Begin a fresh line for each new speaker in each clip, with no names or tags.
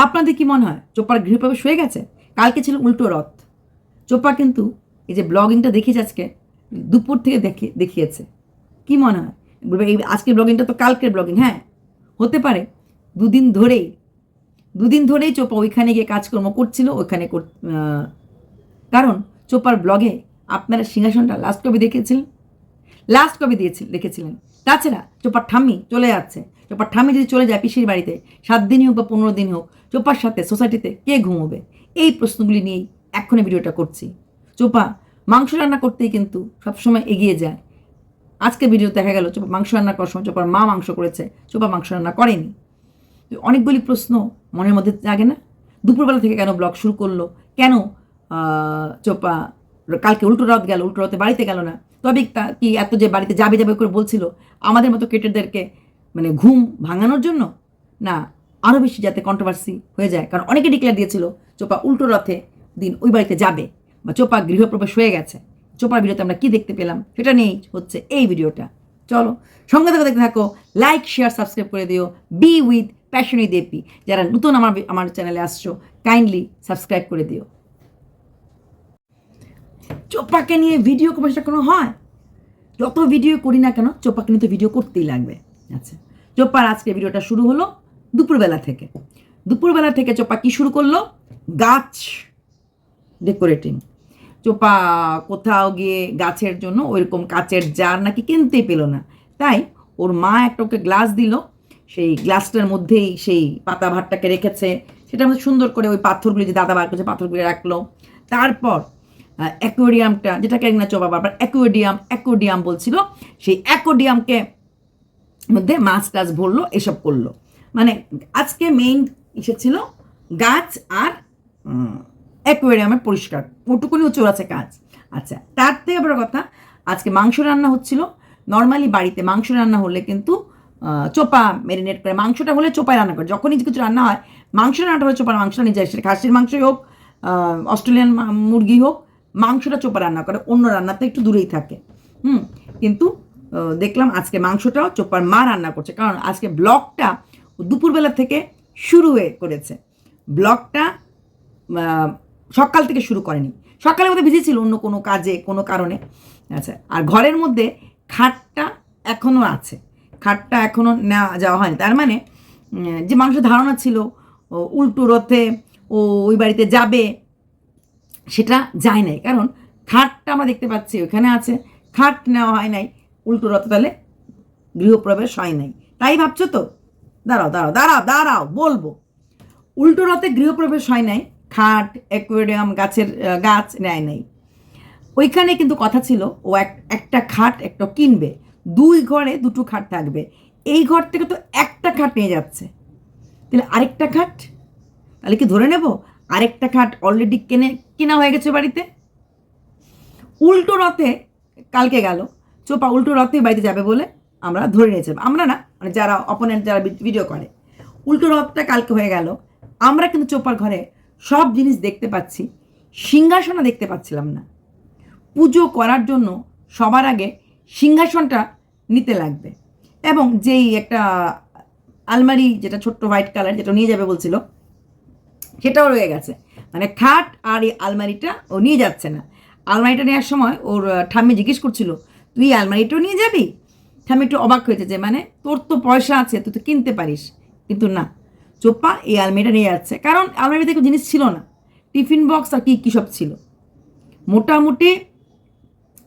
আপনাদের কি মনে হয় চোপার গৃহপ্রবেশ হয়ে গেছে? কালকে ছিল উল্টো রথ। চোপা কিন্তু এই যে ব্লগিংটা দেখিয়েছে আজকে, দুপুর থেকে দেখে, দেখিয়েছে। কি মনে হয়? এই আজকের ব্লগিংটা তো কালকের ব্লগিং হ্যাঁ? হতে পারে। দুদিন ধরেই দুদিন ধরেই চোপা ওইখানে গিয়ে কাজকর্ম করছিল, ওইখানে কর- কারণ চোপার ব্লগে আপনারা সিংহাসনটা লাস্ট কবি দেখেছিলেন লাস্ট কবি দিয়েছিল, দেখেছিলেন। তাছাড়া চোপার ঠাম্মি চলে যাচ্ছে। চোপার ঠাম্মি যদি চলে যায় পিসির বাড়িতে, সাত দিনই হোক বা পনেরো দিন হোক, চোপার সাথে, সোসাইটিতে কে ঘুমোবে? এই প্রশ্নগুলি নিয়েই এক্ষুনি ভিডিওটা করছি। চোপা, মাংস রান্না করতেই কিন্তু সবসময় এগিয়ে যায়। আজকে ভিডিও দেখা গেল চোপা মাংস রান্না করার সময় চোপার মা মাংস করেছে, চোপা মাংস রান্না করেনি। অনেকগুলি প্রশ্ন মনের মধ্যে জাগে না? দুপুরবেলা থেকে কেন ব্লগ শুরু করল? কেন চোপা কালকে উল্টো রথ গেল, উল্টো রথে বাড়িতে গেল না? তবে কি এত যে বাড়িতে যাবে যাবে করে বলছিল, আমাদের মতো ক্রিকেটারদেরকে মানে ঘুম ভাঙানোর জন্য? না আরও বেশি যাতে কন্ট্রোভার্সি হয়ে যায়। কারণ অনেকে ডিক্লেয়ার দিয়েছিল, চোপা উল্টো রথে দিন ওই বাড়িতে যাবে বা চোপা গৃহপ্রবেশ হয়ে গেছে। চোপার ভিডিওতে আমরা কি দেখতে পেলাম? সেটা নিয়েই হচ্ছে এই ভিডিওটা। চলো, সঙ্গে থেকে, দেখতে থাকো লাইক শেয়ার সাবস্ক্রাইব করে দিও। বি উইথ প্যাশনি দেপি যারা নতুন আমার আমার চ্যানেলে আসছো কাইন্ডলি সাবস্ক্রাইব করে দিও। চোপাকে নিয়ে ভিডিও কোনো হয়? যত ভিডিও করি না কেন, চোপাকে নিয়ে তো ভিডিও করতেই লাগবে। আচ্ছা চোপার আজকে ভিডিওটা শুরু হলো দুপুরবেলা থেকে। দুপুরবেলা থেকে চোপা কি শুরু করল? গাছ ডেকোরেটিং চোপা কোথাও গিয়ে গাছের জন্য ওইরকম কাচের জার নাকি কিনতেই পেল না। তাই ওর মা একটা ওকে গ্লাস দিল। সেই গ্লাসটার মধ্যেই সেই পাতা ভাতটাকে রেখেছে। সেটা মধ্যে সুন্দর করে ওই পাথরগুলি যে দাদা বার করেছে পাথরগুলি রাখল। তারপর অ্যাকোয়ারিয়ামটা যেটাকে না চোপা বারবার অ্যাকোয়ারিয়াম অ্যাকোয়ারিয়াম বলছিল, সেই অ্যাকোয়ারিয়ামকে মধ্যে মাছ টাছ ভরলো, এসব করল। মানে আজকে মেইন ইসে ছিল গাছ আর অ্যাকোয়ারিয়ামের পরিষ্কার। ওটুকুনি চোর আছে কাজ আচ্ছা তার থেকে বড় কথা, আজকে মাংস রান্না হচ্ছিল। নর্মালি বাড়িতে মাংস রান্না হলে কিন্তু চোপা মেরিনেট করে, মাংসটা হলে চোপায় রান্না করে। যখনই কিছু রান্না হয়, মাংস রান্নাটা হলে চোপার মাংসটা যায় সেটা খাসির মাংসই হোক অস্ট্রেলিয়ান মুরগি হোক, মাংসটা চোপা রান্না করে। অন্য রান্নাতে একটু দূরেই থাকে। হুম, কিন্তু দেখলাম আজকে মাংসটাও চোপার মা রান্না করছে। কারণ আজকে ব্লগটা দুপুরবেলা থেকে শুরু হয়ে করেছে। ব্লগটা সকাল থেকে শুরু করেনি। সকালে মধ্যে ভিজে ছিল অন্য কোনো কাজে, কোনো কারণে। আচ্ছা আর ঘরের মধ্যে খাটটা এখনও আছে। খাটটা এখনও নেওয়া যাওয়া হয়নি। তার মানে যে মানুষের ধারণা ছিল, ও উল্টো রথে ও ওই বাড়িতে যাবে, সেটা যায় নাই। কারণ খাটটা আমরা দেখতে পাচ্ছি ওখানে আছে। খাট নেওয়া হয় নাই। উল্টো রথ তাহলে গৃহপ্রবেশ হয় নাই। তাই ভাবছ তো? দাঁড়াও দাঁড়াও দাঁড়াও দাঁড়াও, বলব। উল্টো রথে গৃহপ্রবেশ হয় নাই, খাট, অ্যাকোয়ারিয়াম, গাছের গাছ নেয় নাই। ওইখানে কিন্তু কথা ছিল, ও এক, একটা খাট একটা কিনবে, দুই ঘরে দুটো খাট থাকবে। এই ঘর থেকে তো একটা খাট নিয়ে যাচ্ছে। তাহলে আরেকটা খাট? তাহলে কি ধরে নেব? আরেকটা খাট অলরেডি কেনে, কেনা হয়ে গেছে বাড়িতে? উল্টো রথে কালকে গেল চোপা উল্টো রথে বাড়িতে যাবে বলে আমরা ধরে নিয়েছিলাম আমরা না মানে যারা অপোনেন্ট যারা ভিডিও করে, উল্টো রথটা কালকে হয়ে গেল। আমরা কিন্তু চোপার ঘরে সব জিনিস দেখতে পাচ্ছি, সিংহাসনও দেখতে পাচ্ছিলাম না। পুজো করার জন্য সবার আগে সিংহাসনটা নিতে লাগবে। এবং যেই একটা আলমারি, যেটা ছোট্ট হোয়াইট কালার যেটা নিয়ে যাবে বলছিল, সেটাও রয়ে গেছে। মানে খাট আর এই আলমারিটা ও নিয়ে যাচ্ছে না। আলমারিটা নেওয়ার সময় ওর ঠাম্মি জিজ্ঞেস করছিল তুই আলমারিটাও নিয়ে যাবি? ঠাম্মি একটু অবাক হয়েছে যে মানে তোর তো পয়সা আছে, তুই তো কিনতে পারিস। কিন্তু না চোপ্পা এই আলমারিটা নিয়ে যাচ্ছে। কারণ আলমারিতে কোনো জিনিস ছিল না। টিফিন বক্স আর কী কী সব ছিল। মোটামুটি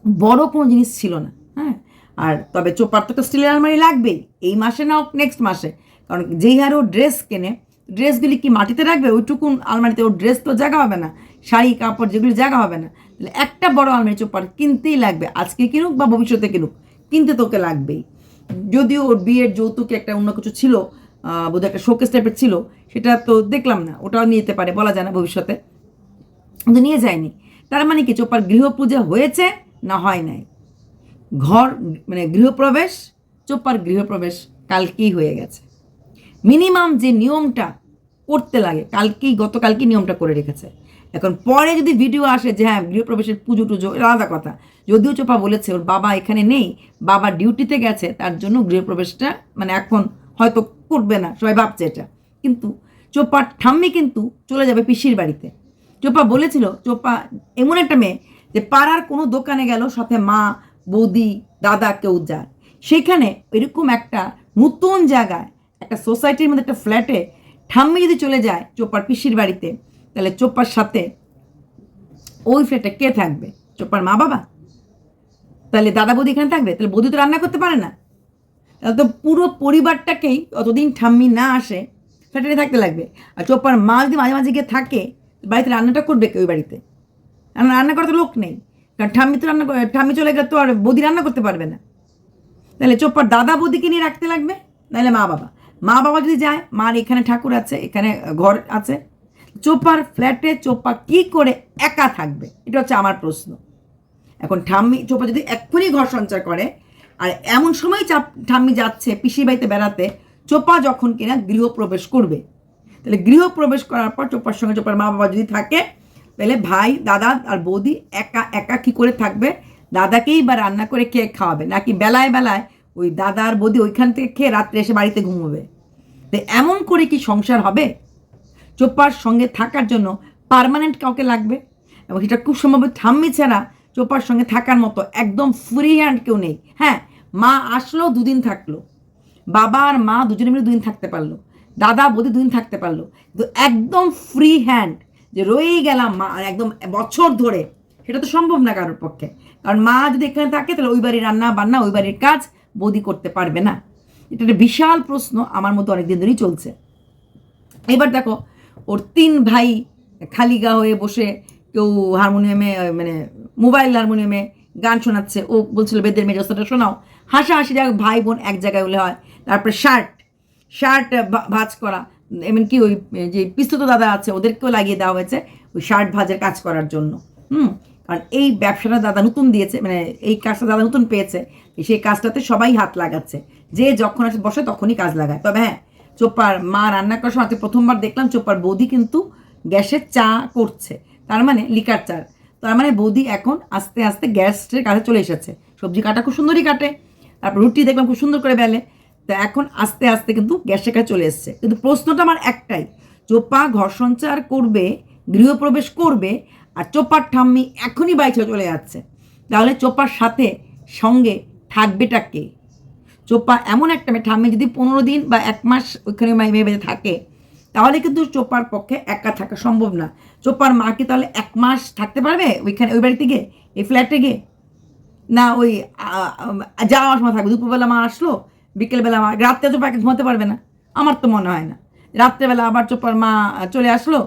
বড় কোনো জিনিস ছিল না হ্যাঁ? আর তবে চোপার তো স্টিলের আলমারি লাগবেই, এই মাসে না নেক্সট মাসে। কারণ যেই হারে ও ড্রেস কেনে ড্রেসগুলি কি মাটিতে রাখবে? ওইটুকুন আলমারিতে ওর ড্রেস তো জায়গা হবে না। শাড়ি, কাপড় যেগুলি জায়গা হবে না। একটা বড় আলমারি চোপার কিনতেই লাগবে, আজকে কিনুক বা ভবিষ্যতে কিনুক, কিনতে তোকে লাগবেই। যদিও ওর বিয়ের যৌতুকে একটা অন্য কিছু ছিল বোধহয় একটা শোকেস টাইপের ছিল, সেটা তো দেখলাম না, ওটাও নিয়ে যেতে পারে, বলা যায় না ভবিষ্যতে। কিন্তু নিয়ে যায়নি। তার মানে কি, চোপার গৃহপূজা হয়েছে না হয় নাই? ঘর মানে গৃহপ্রবেশ, চোপার গৃহপ্রবেশ কালকেই হয়ে গেছে। মিনিমাম যে নিয়মটা করতে লাগে, কালকেই, গতকালকেই নিয়মটা করে রেখেছে। এখন পরে যদি ভিডিও আসে যে হ্যাঁ গৃহপ্রবেশের পুজো টুজো আলাদা কথা। যদিও চোপা বলেছে, ওর বাবা এখানে নেই, বাবা ডিউটিতে গেছে, তার জন্য গৃহপ্রবেশটা মানে এখন হয়তো করবে না, সবাই ভাবছে এটা। কিন্তু চোপার ঠাম্মি কিন্তু চলে যাবে পিসির বাড়িতে। চোপা বলেছিল, চোপা এমন একটা মেয়ে যে পাড়ার কোনো দোকানে গেল সাথে মা, বৌদি, দাদা কেউ যায়। সেখানে এরকম একটা নতুন জায়গায়, একটা সোসাইটির মধ্যে একটা ফ্ল্যাটে ঠাম্মি যদি চলে যায় চোপার পিসির বাড়িতে তাহলে চোপার সাথে ওই ফ্ল্যাটে কে থাকবে? চোপার মা বাবা? তাহলে দাদা বৌদি এখানে থাকবে? তাহলে বৌদি তো রান্না করতে পারে না। তাহলে তো পুরো পরিবারটাকেই অতদিন ঠাম্মি না আসে ফ্ল্যাটে থাকতে লাগবে। আর চোপার মা যদি মাঝে মাঝে গিয়ে থাকে, বাড়িতে রান্নাটা করবে কে ওই বাড়িতে? রান্না করার তো লোক নেই। কারণ ঠাম্মি তো রান্না ঠাম্মি চলে গেলে তো আর বৌদি রান্না করতে পারবে না। তাহলে চোপার দাদা বৌদিকে নিয়ে রাখতে লাগবে, নাহলে মা বাবা। মা বাবা যদি যায়, মার এখানে ঠাকুর আছে, এখানে ঘর আছে চোপার ফ্ল্যাটে চোপা কি করে একা থাকবে? এটা হচ্ছে আমার প্রশ্ন। এখন ঠাম্মি, চোপা যদি এক্ষুনি ঘর সঞ্চার করে, আর এমন সময় চাপ, ঠাম্মি যাচ্ছে পিসির বাড়িতে বেড়াতে, চোপা যখন কিনা গৃহপ্রবেশ করবে। তাহলে গৃহপ্রবেশ করার পর চোপার সঙ্গে চোপার মা বাবা যদি থাকে, তাহলে ভাই, দাদা আর বৌদি একা একা কি করে থাকবে? দাদাকেই বা রান্না করে খেয়ে খাওয়াবে? নাকি বেলায় বেলায় ওই দাদা আর বৌদি ওইখান থেকে খেয়ে রাত্রে এসে বাড়িতে ঘুমোবে? তো এমন করে কি সংসার হবে? চোপার সঙ্গে থাকার জন্য পার্মানেন্ট কাউকে লাগবে? এবং সেটা খুব সম্ভব ঠাম্মি ছাড়া চোপার সঙ্গে থাকার মতো একদম ফ্রি হ্যান্ড কেউ নেই। হ্যাঁ মা আসলো, দুদিন থাকল। বাবা আর মা দুজনে মিলে দুদিন থাকতে পারল। দাদা, বৌদি দুদিন থাকতে পারল। কিন্তু একদম ফ্রি হ্যান্ড যে রয়েই গেলাম মা একদম বছর ধরে, সেটা তো সম্ভব না কারোর পক্ষে। কারণ মা যদি এখানে থাকে, তাহলে ওই বাড়ির রান্না বান্না, ওই বাড়ির কাজ বৌদি করতে পারবে না। এটা একটা বিশাল প্রশ্ন আমার মতো অনেকদিন ধরেই চলছে। এবার দেখো ওর তিন ভাই খালি গা হয়ে বসে কেউ হারমোনিয়ামে মানে মোবাইল হারমোনিয়ামে গান শোনাচ্ছে। ও বলছিল, বেদের মেজস্তাটা শোনাও। হাসাহাসি যাক ভাই বোন এক জায়গায় হলে হয়। তারপরে শার্ট। শার্ট ভাঁজ করা। এমনকি ওই, যে পিস্তুত দাদা আছে, ওদেরকেও লাগিয়ে দেওয়া হয়েছে ওই শার্ট ভাজের কাজ করার জন্য। হুম? কারণ এই ব্যবসাটা দাদা নতুন দিয়েছে মানে এই কাজটা দাদা নতুন পেয়েছে। সেই কাজটাতে সবাই হাত লাগাচ্ছে। যে যখন আসে, বসে তখনই কাজ লাগায়। তবে হ্যাঁ চোপার মা রান্না করার সময় প্রথমবার দেখলাম চোপার বৌদি কিন্তু গ্যাসে চা করছে। তার মানে লিকার চা। তার মানে বৌদি এখন আস্তে আস্তে গ্যাসের কাছে চলে এসেছে। সবজি কাটা খুব সুন্দরই কাটে, তারপর রুটি দেখলাম খুব সুন্দর করে বেলে। তো এখন আস্তে আস্তে কিন্তু গ্যাসের কাছে চলে এসছে। কিন্তু প্রশ্নটা আমার একটাই, চোপা ঘর সঞ্চার করবে, গৃহপ্রবেশ করবে, আর চোপার ঠাম্মি এখনই বাড়ি ছেড়ে চলে যাচ্ছে। তাহলে চোপার সাথে সঙ্গে থাকবেটা কে? চোপা এমন একটা মেয়ে, ঠাম্মি যদি পনেরো দিন বা এক মাস ওইখানে মেয়ে বেঁধে থাকে, তাহলে কিন্তু চোপার পক্ষে একা থাকা সম্ভব না। চোপার মা কি তাহলে এক মাস থাকতে পারবে ওইখানে, ওই বাড়িতে গিয়ে, এই ফ্ল্যাটে গিয়ে? না, ওই যাওয়ার সময় থাকবে। দুপুরবেলা মা আসলো, বিকেলবেলা মা রাত্রে চোপা ঘুমাতে পারবে না। আমার তো মনে হয় না। রাত্রেবেলা আবার চোপার মা চলে আসলো।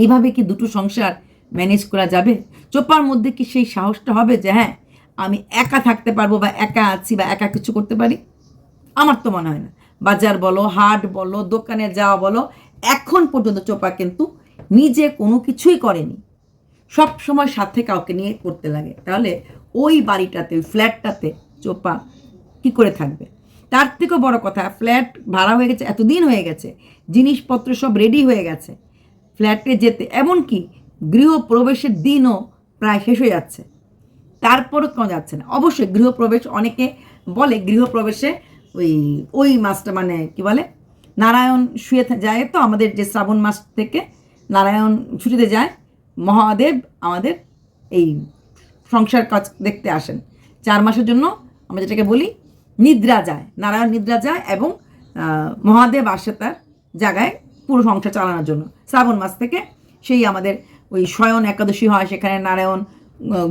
এইভাবে কি দুটো সংসার ম্যানেজ করা যাবে? চোপার মধ্যে কি সেই সাহসটা হবে যে হ্যাঁ আমি একা থাকতে পারব বা একা আছি বা একা কিছু করতে পারি? আমার তো মনে হয় না। বাজার বলো, হাট বলো, দোকানে যাওয়া বলো, এখন পর্যন্ত চোপা কিন্তু নিজে কোনো কিছুই করেনি। সব সময় সাথে কাউকে নিয়ে করতে লাগে। তাহলে ওই বাড়িটাতে, ওই ফ্ল্যাটটাতে চোপা কি করে থাকবে? তার থেকেও বড় কথা, ফ্ল্যাট ভাড়া হয়ে গেছে, এতদিন হয়ে গেছে, জিনিসপত্র সব রেডি হয়ে গেছে। ফ্ল্যাটে যেতে, এমনকি গৃহপ্রবেশের দিনও প্রায় শেষ হয়ে যাচ্ছে। তারপরও কেন যাচ্ছে না। অবশ্যই গৃহপ্রবেশ অনেকে বলে, গৃহপ্রবেশে ওই ওই মাসটা মানে কি বলে? নারায়ণ শুয়ে যায় তো আমাদের যে শ্রাবণ মাস থেকে নারায়ণ ছুটিতে যায়, মহাদেব আমাদের এই সংসার কাজ দেখতে আসেন। চার মাসের জন্য আমরা যেটাকে বলি নিদ্রা যায়। নারায়ণ নিদ্রা যায় এবং মহাদেব আসে তার জায়গায় পুরো সংসার চালানোর জন্য। শ্রাবণ মাস থেকে সেই আমাদের ওই শয়ন একাদশী হয়, সেখানে নারায়ণ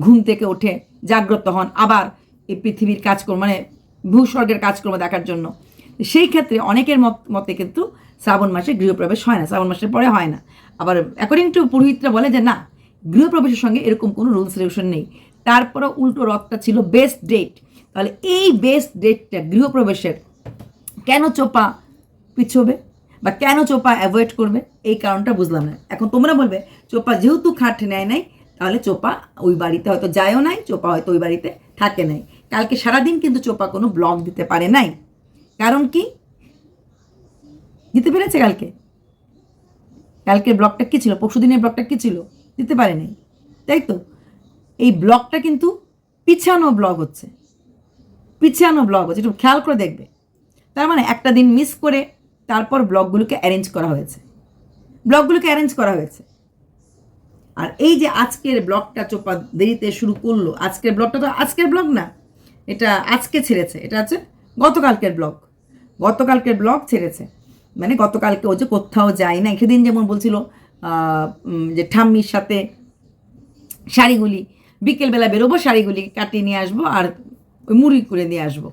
ঘুম থেকে ওঠে জাগ্রত হন আবার এই পৃথিবীর কাজকর্ম মানে ভূস্বর্গের কাজকর্ম দেখার জন্য। সেই ক্ষেত্রে অনেকের মত, মতে কিন্তু শ্রাবণ মাসে গৃহপ্রবেশ হয় না, শ্রাবণ মাসের পরে হয় না। আবার অ্যাকর্ডিং টু পুরোহিতরা বলে যে, না, গৃহপ্রবেশের সঙ্গে এরকম কোনো রুলস রেগুলেশন নেই। তারপরে উল্টো রথটা ছিল বেস্ট ডেট তাহলে এই বেস্ট ডেটটা গৃহপ্রবেশের কেন চোপা পিছবে বা কেন চোপা অ্যাভয়েড করবে? এই কারণটা বুঝলাম না। এখন তোমরা বলবে, চোপা যেহেতু খাট নেয় নাই তাহলে চোপা ওই বাড়িতে হয়তো যায়ও নাই, চোপা হয়তো ওই বাড়িতে থাকে নাই। কালকে সারাদিন কিন্তু চোপা কোনো ব্লগ দিতে পারে নাই। কারণ কি? দিতে পেরেছে কালকে? কালকের ব্লগটা কী ছিল? পরশু দিনের ব্লগটা কী ছিল? দিতে পারেনি তাই তো? এই ব্লগটা কিন্তু পিছানো ব্লগ হচ্ছে। পিছানো ব্লগ হচ্ছে, একটু খেয়াল করে দেখবে। তার মানে একটা দিন মিস করে তারপর ব্লগগুলোকে অ্যারেঞ্জ করা হয়েছে। ব্লগগুলোকে অ্যারেঞ্জ করা হয়েছে। আর এই যে আজকের ব্লগটা চোপা দেরিতে শুরু করল, আজকের ব্লগটা তো আজকের ব্লগ না, এটা আজকে ছেড়েছে, এটা হচ্ছে গতকালকের ব্লগ গতকালকের ব্লগ ছেড়েছে মানে গতকালকে ও যে কোথাও যায় না সেদিন যেমন বলছিল যে ঠাম্মির সাথে শাড়িগুলি, বিকেলবেলা বেরোবো, শাড়িগুলি কাটিয়ে নিয়ে আসব আর ওই মুড়ি করে নিয়ে আসব।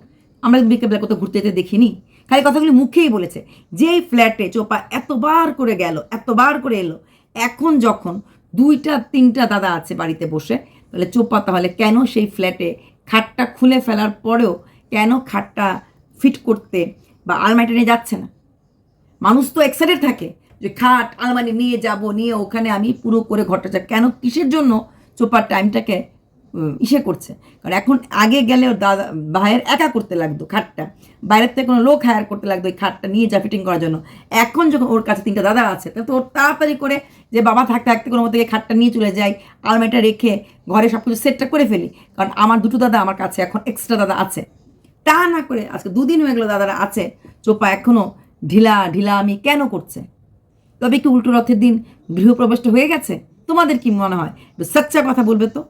আমরা বিকেলবেলা কোথাও ঘুরতে যেতে দেখিনি, খালি কথাগুলি মুখেই বলেছে, যেই ফ্ল্যাটে চোপা এতবার করে গেল, এতবার করে এলো, এখন যখন দুইটা, তিনটা দাদা আছে বাড়িতে বসে। তাহলে চোপা তাহলে। কেন সেই ফ্ল্যাটে খাটটা খুলে ফেলার পরেও কেন খাটটা ফিট করতে বা আলমারিটা নিয়ে যাচ্ছে না? মানুষ তো এক্সাইটেড থাকে যে খাট, আলমারি নিয়ে যাব, নিয়ে ওখানে আমি পুরো করে ঘরটা কেন? কিসের জন্য? চোপার টাইমটাকে ইসে করছে। কারণ এখন আগে গেলে ওর দাদা, ভাইয়ের একা করতে লাগতো খাটটা। বাইরের থেকে কোনো লোক হায়ার করতে লাগতো ওই খাটটা নিয়ে যা ফিটিং করার জন্য। এখন যখন ওর কাছে তিনটা দাদা আছে, তো ওর তাড়াতাড়ি করে যে বাবা থাকতে থাকতে কোনো মতো খাটটা নিয়ে চলে যাই, আলমারিটা রেখে ঘরে সব কিছু সেটটা করে ফেলি। কারণ আমার দুটো দাদা আমার কাছে এখন এক্সট্রা দাদা আছে। তা না করে আজকে দুদিন হয়ে গেলো দাদারা আছে। চোপা এখনও ঢিলা ঢিলা আমি কেন করছে? তবে কি উল্টো রথের দিন গৃহপ্রবেশটা হয়ে গেছে? তোমাদের কি মনে হয়? সচ্চা কথা বলবে তো।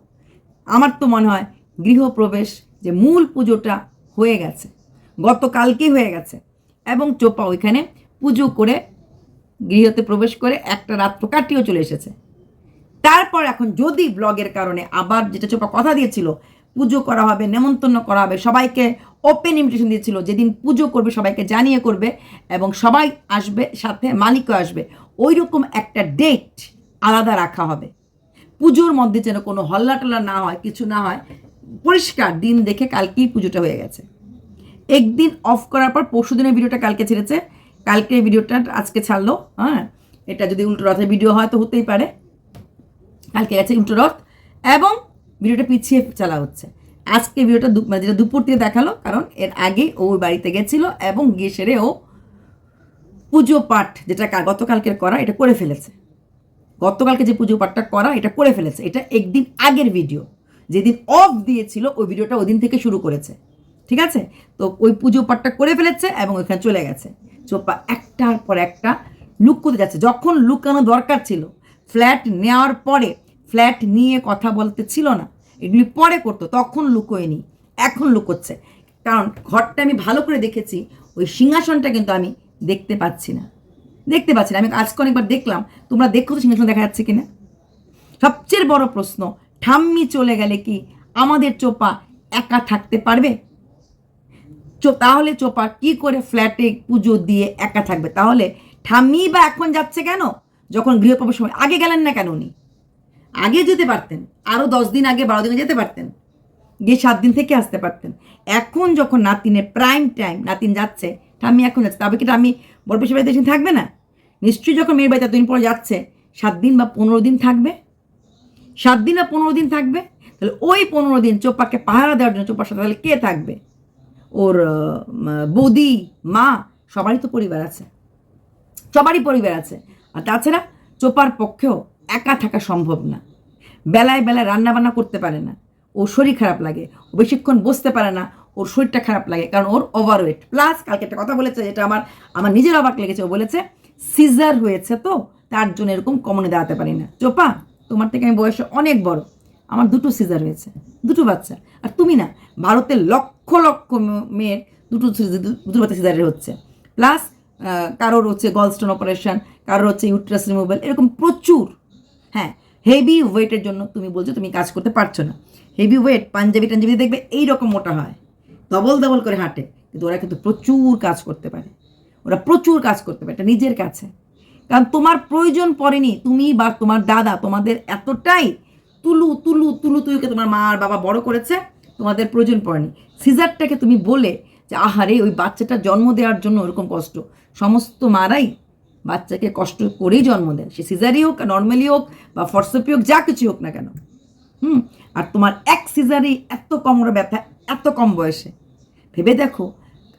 আমার তো মনে হয় গৃহপ্রবেশ যে মূল পুজোটা হয়ে গেছে, গতকালকেই হয়ে গেছে। এবং চোপা ওইখানে পুজো করে, গৃহতে প্রবেশ করে একটা রাত্র কাটিয়েও চলে এসেছে। তারপর এখন যদি ব্লগের কারণে আবার যেটা চোপা কথা দিয়েছিল, পুজো করা হবে, নেমন্তন্ন করা হবে, সবাইকে ওপেন ইনভিটেশন দিয়েছিল, যেদিন পুজো করবে সবাইকে জানিয়ে করবে এবং সবাই আসবে, সাথে মালিকও আসবে ওই রকম একটা ডেট আলাদা রাখা হবে। পুজোর মধ্যে যেন কোনো হল্লা টল্লা না হয়, কিছু না হয়, পরিষ্কার দিন দেখে কালকেই পুজোটা হয়ে গেছে। একদিন অফ করার পর পরশু দিনের ভিডিওটা কালকে ছেড়েছে। কালকে ভিডিওটা আজকে ছাড়লো হ্যাঁ? এটা যদি উল্টো রথের ভিডিও হয় তো হতেই পারে। কালকে গেছে উল্টো রথ এবং ভিডিওটা পিছিয়ে চালা হচ্ছে। আজকে ভিডিওটা মানে যেটা দুপুর দিয়ে দেখাল, কারণ এর আগে ও বাড়িতে গেছিল এবং গিয়ে সেরে ও পুজো পাঠ যেটা গতকালকের করা, এটা করে ফেলেছে। গতকালকে যে পুজো পাঠটা করা, এটা করে ফেলেছে। এটা একদিন আগের ভিডিও। যেদিন অফ দিয়েছিল, ওই ভিডিওটা ওই দিন থেকে শুরু করেছে। ঠিক আছে? তো ওই পুজো পাঠটা করে ফেলেছে এবং ওইখানে চলে গেছে। চোপা একটার পর একটা লুকোতে যাচ্ছে। যখন লুকানো দরকার ছিল ফ্ল্যাট নেওয়ার পরে ফ্ল্যাট নিয়ে কথা বলতে ছিল না, এগুলি পরে করতো, তখন লুকোয়নি এখন লুকোচ্ছে কারণ, ঘরটা আমি ভালো করে দেখেছি, ওই সিংহাসনটা কিন্তু আমি দেখতে পাচ্ছি না। দেখতে পাচ্ছি না। আমি আজকে অনেকবার দেখলাম। তোমরা দেখো তো সিংহাসন দেখা যাচ্ছে কিনা? সবচেয়ে বড় প্রশ্ন, ঠাম্মি চলে গেলে কি আমাদের চোপা একা থাকতে পারবে? তাহলে চোপা কি করে ফ্ল্যাটে পুজো দিয়ে একা থাকবে? তাহলে ঠাম্মি বা এখন যাচ্ছে কেন? যখন গৃহপ্রবেশ সময়। আগে গেলেন না কেন উনি? আগে যেতে পারতেন। আরও দশ দিন আগে, বারো দিনে যেতে পারতেন। গিয়ে সাত দিন থেকে আসতে পারতেন। এখন যখন নাতিনের প্রাইম টাইম নাতিন যাচ্ছে, ঠাম্মি এখন যাচ্ছে। তবে কি ঠাম্মি বড় বেশি বাড়িতে থাকবে না? নিশ্চয়ই যখন মেয়ের বাড়িতে এতদিন পরে যাচ্ছে, সাত দিন বা পনেরো দিন থাকবে? সাত দিন বা পনেরো দিন থাকবে? তাহলে ওই পনেরো দিন চোপাকে পাহারা দেওয়ার জন্য চোপার সাথে তাহলে কে থাকবে? ওর বৌদি, মা, সবারই তো পরিবার আছে। সবারই পরিবার আছে। আর তাছাড়া চোপার পক্ষেও একা থাকা সম্ভব না। বেলায় বেলায় রান্না বান্না করতে পারে না। ওর শরীর খারাপ লাগে। ও বেশিক্ষণ বসতে পারে না। ওর শরীরটা খারাপ লাগে। কারণ ওর ওভারওয়েট প্লাস কালকে একটা কথা বলেছে, যেটা আমার আমার নিজের অবাক লেগেছে। ও বলেছে সিজার হয়েছে তো, তার জন্য এরকম কমনে দাঁড়াতে পারি না। চোপা তোমার থেকে আমি বয়সে অনেক বড়। আমার দুটো সিজার হয়েছে, দুটো বাচ্চা। আর তুমি না ভারতের লক্ষ লক্ষ মেয়ের দুটো দুটো বাচ্চা সিজারের হচ্ছে। প্লাস কারোর হচ্ছে গলস্টোন অপারেশন কারোর হচ্ছে ইউট্রাস রিমুভাল এরকম প্রচুর। হ্যাঁ হেভি ওয়েটের জন্য তুমি বলছো তুমি কাজ করতে পারছ না। হেভি ওয়েট পাঞ্জাবি টাঞ্জাবি দেখবে এইরকম মোটা হয়। ডবল ডবল করে হাঁটে। কিন্তু ওরা কিন্তু প্রচুর কাজ করতে পারে। ওরা প্রচুর কাজ করতে পারে, এটা নিজের কাছে। কারণ তোমার প্রয়োজন পড়েনি, তুমি বা তোমার দাদা তোমাদের এতটাই তুলু তুলু তুলু তুলুকে তোমার মা আর বাবা বড় করেছে, তোমাদের প্রয়োজন পড়েনি। সিজারটাকে তুমি বলে যে আহারে ওই বাচ্চাটা জন্ম দেওয়ার জন্য ওরকম কষ্ট। সমস্ত মারাই বাচ্চাকে কষ্ট করেই জন্ম দেয়। সে সিজারই হোক, নর্মালি হোক বা ফর্সপি হোক, যা কিছু হোক না কেন। হুম? আর তোমার এক সিজারই এত কোমরে ব্যথা এত কম বয়সে। ভেবে দেখো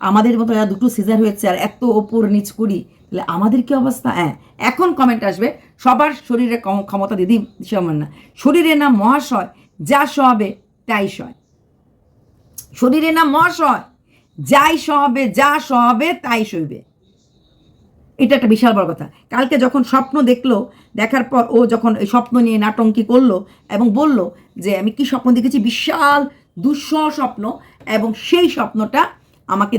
আমাদের মতো যারা দুটো সিজার হয়েছে আর এত ওপর নিচ করি তাহলে আমাদের কি অবস্থা? হ্যাঁ এখন কমেন্ট আসবে, সবার শরীরে ক্ষমতা দিদি সমান না শরীরে না মহাশয়, যা সবে তাই সয়। শরীরে না মহাশয়, যাই সহবে যা সহবে তাই সইবে। এটা একটা বিশাল বড় কথা। কালকে যখন স্বপ্ন দেখল, দেখার পর ও যখন এই স্বপ্ন নিয়ে নাটঙ্কি করল এবং বলল যে, আমি কি স্বপ্ন দেখেছি? বিশাল দুঃসহ স্বপ্ন এবং সেই স্বপ্নটা আমাকে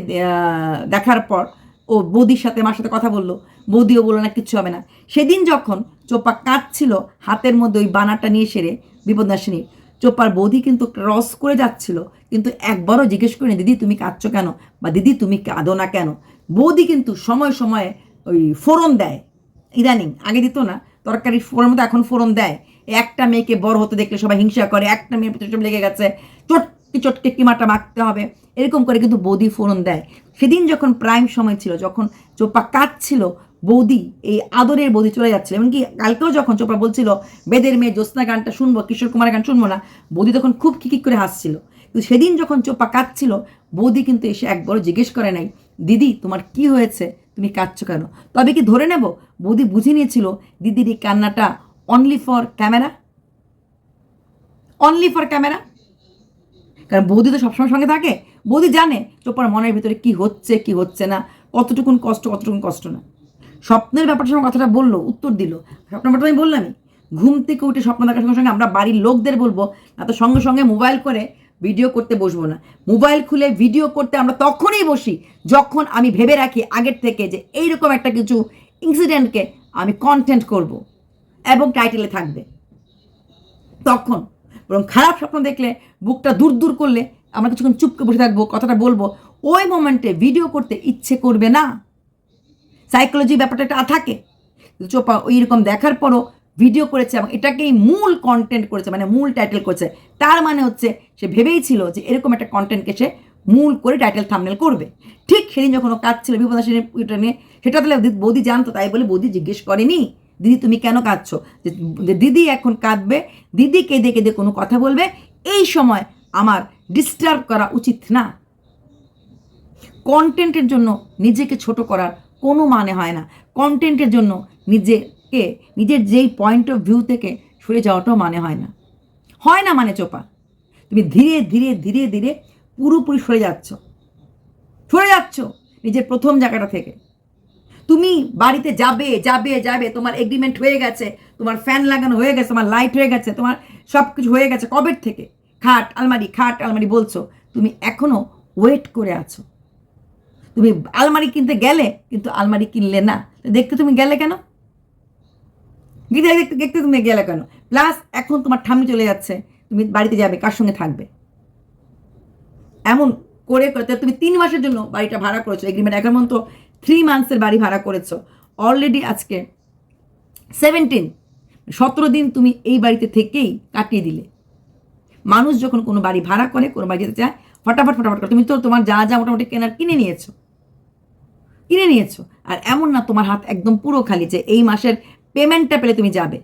দেখার পর ও বৌদির সাথে আমার সাথে কথা বলল। বৌদিও বলল, না, কিচ্ছু হবে না। সেদিন যখন চোপা কাঁদছিল, হাতের মধ্যে ওই বানাটা নিয়ে সেরে বিপদনাশিনী, চোপার বৌদি কিন্তু ক্রস করে যাচ্ছিল। কিন্তু একবারও জিজ্ঞেস করিনি, দিদি, তুমি কাঁদছো কেন? বা দিদি, তুমি কাঁদো না কেন? বৌদি কিন্তু সময় সময়ে ওই ফোরন দেয়। ইদানিং, আগে দিত না, তরকারি ফোরন মতো এখন ফোরন দেয়। একটা মেয়েকে বড় হতে দেখলে সবাই হিংসা করে, একটা মেয়ের প্রতি লেগে গেছে চটকে চটকে কিমাটা মাখতে হবে। এরকম করে কিন্তু বৌদি ফোরন দেয়। সেদিন যখন প্রাইম সময় ছিল, যখন চোপা কাঁদছিল, বৌদি এই আদরের বৌদি চলে যাচ্ছিল। এমনকি কালকেও যখন চোপা বলছিল, বেদের মেয়ে জ্যোৎস্না গানটা শুনব, কিশোর কুমারের গান শুনব না, বৌদি তখন খুব খিকিক করে হাসছিল। কিন্তু সেদিন যখন চোপা কাঁদছিল, বৌদি কিন্তু এসে একবারও জিজ্ঞেস করে নাই, দিদি, তোমার কি হয়েছে? তুমি কাঁদছো কেন? তবে কি ধরে নেব? বৌদি বুঝে নিয়েছিল, দিদির এই কান্নাটা only for camera only for camera কারণ বৌদি তো সবসময় সঙ্গে থাকে, বৌদি জানে চোপার মনের ভিতরে কি হচ্ছে কি হচ্ছে না, কতটুকুন কষ্ট কতটুকুন কষ্ট না। স্বপ্নের ব্যাপারটার সঙ্গে কথাটা বলল, উত্তর দিল স্বপ্নের ব্যাপারটা আমি বললামই। ঘুম থেকে উঠে স্বপ্ন দেখার সঙ্গে সঙ্গে আমরা বাড়ির লোকদের বলব, না তো সঙ্গে সঙ্গে মোবাইল করে ভিডিও করতে বসবো না। মোবাইল খুলে ভিডিও করতে আমরা তখনই বসি, যখন আমি ভেবে রাখি আগের থেকে যে এইরকম একটা কিছু ইনসিডেন্টকে আমি কন্টেন্ট করব এবং টাইটেলে থাকবে। তখন বরং খারাপ স্বপ্ন দেখলে, বুকটা দূর দূর করলে আমরা কিছুক্ষণ চুপকে বসে থাকব, কথাটা বলব। ওই মোমেন্টে ভিডিও করতে ইচ্ছে করবে না। সাইকোলজি ব্যাপারটা একটা থাকে চোপা ওই রকম দেখার পরও ভিডিও করেছে এবং এটাকেই মূল কন্টেন্ট করেছে মানে মূল টাইটেল করেছে। তার মানে হচ্ছে, সে ভেবেই ছিল যে এরকম একটা কন্টেন্টকে সে মূল করে টাইটেল থামনেল করবে। ঠিক সেদিন যখন ও কাজ ছিল বিপদা সেনের নিয়ে, সেটা তাহলে বৌদি জানতো, তাই বলে বৌদি জিজ্ঞেস করেনি। দিদি, তুমি কেন কাঁদছো? যে দিদি এখন কাঁদবে, দিদি কেঁদে কেঁদে কোনো কথা বলবে, এই সময় আমার ডিস্টার্ব করা উচিত না। কন্টেন্টের জন্য নিজেকে ছোট করার কোনো মানে হয় না। কন্টেন্টের জন্য নিজেকে, নিজের যেই পয়েন্ট অফ ভিউ থেকে সরে যাওয়াটাও মানে হয় না। হয় না মানে চোপা। তুমি ধীরে ধীরে ধীরে ধীরে পুরোপুরি সরে যাচ্ছ। সরে যাচ্ছ নিজের প্রথম জায়গাটা থেকে। তুমি বাড়িতে যাবে যাবে যাবে, তোমার এগ্রিমেন্ট হয়ে গেছে, তোমার ফ্যান লাগানো হয়ে গেছে, তোমার লাইট হয়ে গেছে, তোমার সব কিছু হয়ে গেছে কবের থেকে? খাট, আলমারি খাট, আলমারি বলছো, তুমি এখনও ওয়েট করে আছো। তুমি আলমারি কিনতে গেলে, কিন্তু আলমারি কিনলে না। দেখতে তুমি গেলে কেন? দেখতে দেখতে তুমি গেলে কেন? প্লাস এখন তোমার ঠাম্মি চলে যাচ্ছে, তুমি বাড়িতে যাবে, কার সঙ্গে থাকবে? এমন করে করে, তুমি তিন মাসের জন্য বাড়িটা ভাড়া করেছ এগ্রিমেন্ট এখন পর্যন্ত থ্রি মান্থসের বাড়ি ভাড়া করেছ। অলরেডি আজকে সেভেন্টিন সতেরো দিন তুমি এই বাড়িতে থেকেই কাটিয়ে দিলে। মানুষ যখন কোনো বাড়ি ভাড়া করে, কোনো বাড়ি যেতে চায়, ফটাফট ফটাফট করে। তুমি তো তোমার যা যা মোটামুটি কেনার কিনে নিয়েছো। কিনে নিয়েছো। আর এমন না তোমার হাত একদম পুরো খালি যে এই মাসের পেমেন্টটা পেলে তুমি যাবে।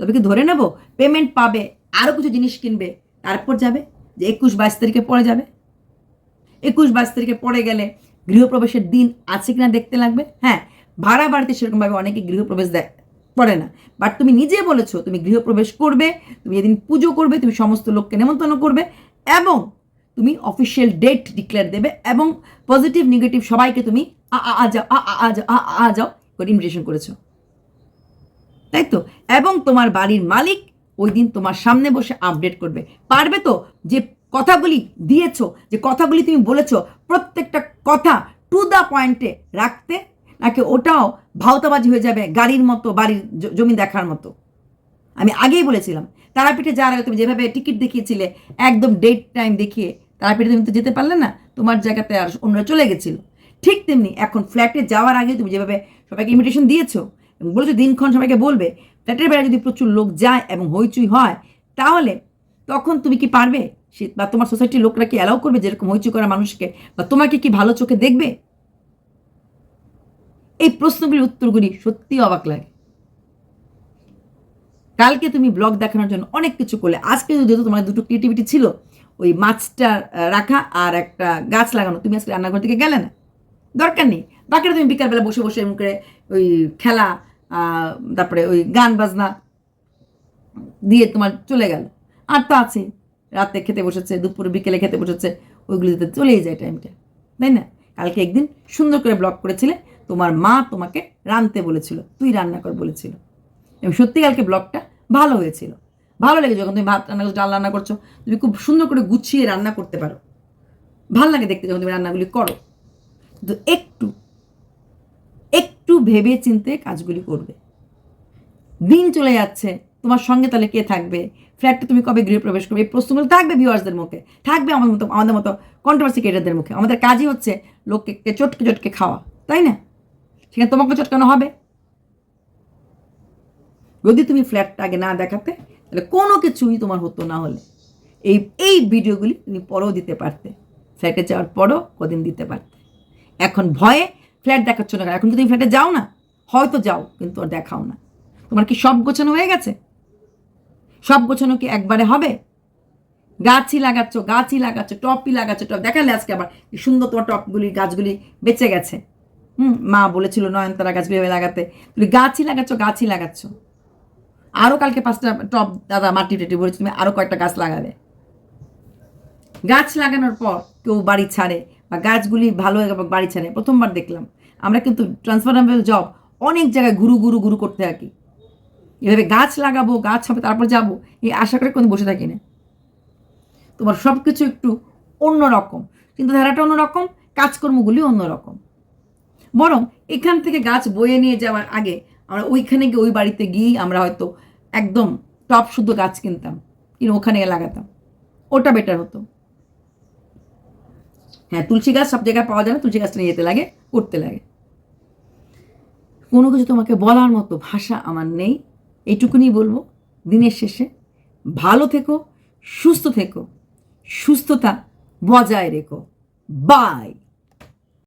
তবে কি ধরে নেব? পেমেন্ট পাবে আরও কিছু জিনিস কিনবে, তারপর যাবে যে একুশ বাইশ তারিখে পরে যাবে। একুশ বাইশ তারিখে পরে গেলে গৃহপ্রবেশের দিন আছে কিনা দেখতে লাগবে? হ্যাঁ ভাড়া বাড়িতে সেরকমভাবে অনেকে গৃহপ্রবেশ দেয় পড়ে না। বাট তুমি নিজে বলেছ, তুমি গৃহপ্রবেশ করবে, তুমি যেদিন পুজো করবে, তুমি সমস্ত লোককে নেমন্তন্ন করবে এবং তুমি অফিসিয়াল ডেট ডিক্লেয়ার দেবে এবং পজিটিভ নেগেটিভ সবাইকে তুমি আ যাও, আ আ যাও, আ আ যাও করে ইনভিটেশন করেছ। তাই তো? এবং তোমার বাড়ির মালিক ওই দিন তোমার সামনে বসে আপডেট করবে। পারবে তো যে কথাগুলি দিয়েছ, যে কথাগুলি তুমি বলেছ প্রত্যেকটা কথা টু দ্য পয়েন্টে রাখতে, নাকি ওটাও ভাওতাবাজি হয়ে যাবে গাড়ির মতো, বাড়ির জমি দেখার মতো? আমি আগেই বলেছিলাম, তারাপীঠে যাওয়ার আগে তুমি যেভাবে টিকিট দেখিয়েছিলে, একদম ডেট টাইম দেখিয়ে, তারাপীঠে তুমি তো যেতে পারলে না, তোমার জায়গাতে আর অন্যরা চলে গেছিল। ঠিক তেমনি এখন ফ্ল্যাটে যাওয়ার আগে তুমি যেভাবে সবাইকে ইনভিটেশন দিয়েছ, এবং বলেছ দিনক্ষণ সবাইকে বলবে ফ্ল্যাটের বেড়ায় যদি প্রচুর লোক যায় এবং হইচই হয়, তাহলে তখন তুমি কি পারবে? বা তোমার সোসাইটির লোকরা কি অ্যালাউ করবে যেরকম হইচই করা মানুষকে? বা তোমাকে কি ভালো চোখে দেখবে? এই প্রশ্নগুলির উত্তরগুলি সত্যিই অবাক লাগে। কালকে তুমি ব্লগ দেখানোর জন্য অনেক কিছু করলে। আজকে যেহেতু তোমার দুটো ক্রিয়েটিভিটি ছিল, ওই মাছটা রাখা আর একটা গাছ লাগানো। তুমি আজকে রান্নাঘর থেকে গেলে না? দরকার নেই। বাকিটা তুমি বিকালবেলা বসে বসে এরকম করে ওই খেলা তারপরে ওই গান বাজনা দিয়ে তোমার চলে গেল। আর তো আছে রাতে খেতে বসেছে, দুপুরে বিকেলে খেতে বসেছে ওইগুলিতে চলেই যায় টাইমটা তাই না? কালকে একদিন সুন্দর করে ব্লগ করেছিলে, তোমার মা তোমাকে রানতে বলেছিল, তুই রান্না কর বলেছিল। এবং সত্যি কালকে ব্লগটা ভালো হয়েছিল। ভালো লেগেছে যখন তুমি ভাত রান্না করছ, ডাল রান্না করছ, তুমি খুব সুন্দর করে গুছিয়ে রান্না করতে পারো। ভালো লাগে দেখতে যখন তুমি রান্নাগুলি করো। কিন্তু একটু একটু ভেবে চিনতে কাজগুলি করবে। দিন চলে যাচ্ছে তোমার সঙ্গে তাহলে কে থাকবে? ফ্ল্যাটটা তুমি কবে গৃহপ্রবেশ করবে? এই প্রশ্নগুলো থাকবে ভিউয়ার্সদের মুখে। থাকবে আমাদের মতো আমাদের মতো কন্ট্রোভার্সি ক্রিয়েটারদের মুখে। আমাদের কাজই হচ্ছে লোককে চটকে চটকে খাওয়া। তাই না? সেখানে তোমাকে চটকানো হবে। যদি তুমি ফ্ল্যাটটা আগে না দেখাতে, তাহলে কোনো কিছুই তোমার হতো না হলে। এই এই ভিডিওগুলি তুমি পরেও দিতে পারতে। ফ্ল্যাটে যাওয়ার পরও কদিন দিতে পারতে। এখন ভয়ে ফ্ল্যাট দেখাচ্ছ না এখন তুমি ফ্ল্যাটে যাও না, হয়তো যাও, কিন্তু আর দেখাও না। তোমার কি সব গোছানো হয়ে গেছে? সব গোছানো কি একবারে হবে? গাছই লাগাচ্ছ গাছই লাগাচ্ছ, টপই লাগাচ্ছ, টপ। দেখালে আজকে আবার সুন্দর তোমার টপগুলি, গাছগুলি বেঁচে গেছে। হুম, মা বলেছিল নয়নতারা গাছগুলি লাগাতে। তুমি গাছই লাগাচ্ছ গাছই লাগাচ্ছ। আরও কালকে পাঁচটা টপ দাদা মাটি টাটি বলেছে, তুমি আরও কয়েকটা গাছ লাগাবে। গাছ লাগানোর পর কেউ বাড়ি ছাড়ে বা গাছগুলি ভালো হয়ে বাড়ি ছাড়ে। প্রথমবার দেখলাম। আমরা কিন্তু ট্রান্সফারেবল জব অনেক জায়গায় গুরু গুরু গুরু করতে থাকি। এভাবে গাছ লাগাবো, গাছ হবে, তারপর যাব, এই আশা করে কোনো বসে থাকি না তোমার সব কিছু একটু অন্যরকম, কিন্তু ধারাটা অন্যরকম, কাজকর্মগুলি অন্যরকম। বরং এখান থেকে গাছ বয়ে নিয়ে যাওয়ার আগে আমরা ওইখানে গিয়ে ওই বাড়িতে গিয়েই আমরা হয়তো একদম টপ শুদ্ধ গাছ কিনতাম, কিনে ওখানে লাগাতাম। ওটা বেটার হতো। হ্যাঁ তুলসী গাছ সব জায়গায় পাওয়া যায় না, তুলসী গাছটা নিয়ে যেতে লাগে, করতে লাগে। কোনো কিছু তোমাকে বলার মতো ভাষা আমার নেই। এইটুকুনি বলব দিনের শেষে ভালো থেকো সুস্থ থেকো সুস্থতা বজায় রেখো। বাই